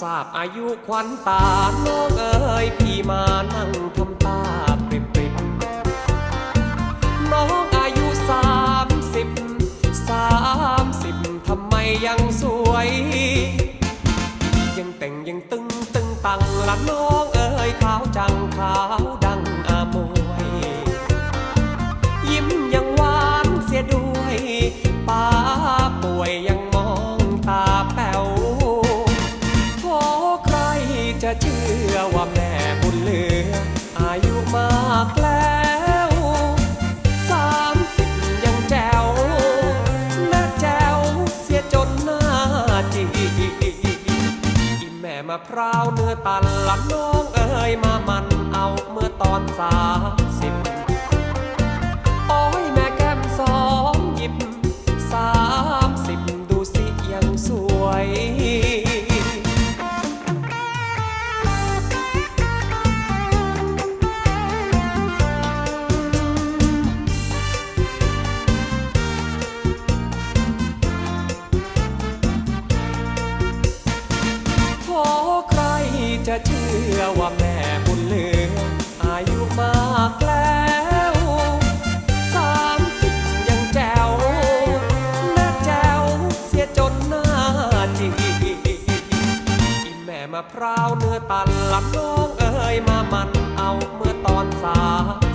ทราบอายุควันตา น้องเอ๋ยพี่มานั่งทำตาปริบปริบน้องอายุสามสิบสามสิบทำไมยังสวย ยังแต่งยังตึงตึงตังละน้องเอ๋ยขาวจังขาวดัง จะเชื่อว่าแม่บุญเหลือ อายุมากแล้วสามสิบยังแจ๋วหน้าแจ๋วเสียจนหน้าจีแม่มะพร้าวเนื้อตันละน้องเอ้ยมามันเอาเมื่อตอนสาม จะเชื่อว่าแม่บุญเหลือ อายุมากแล้วสามสิบยังแจ๋วแม่แจ๋วเสียจนหน้าจีแม่มาพร้าวเนื้อตันลำน้องเอ้ยมามันเอาเมื่อตอนสาย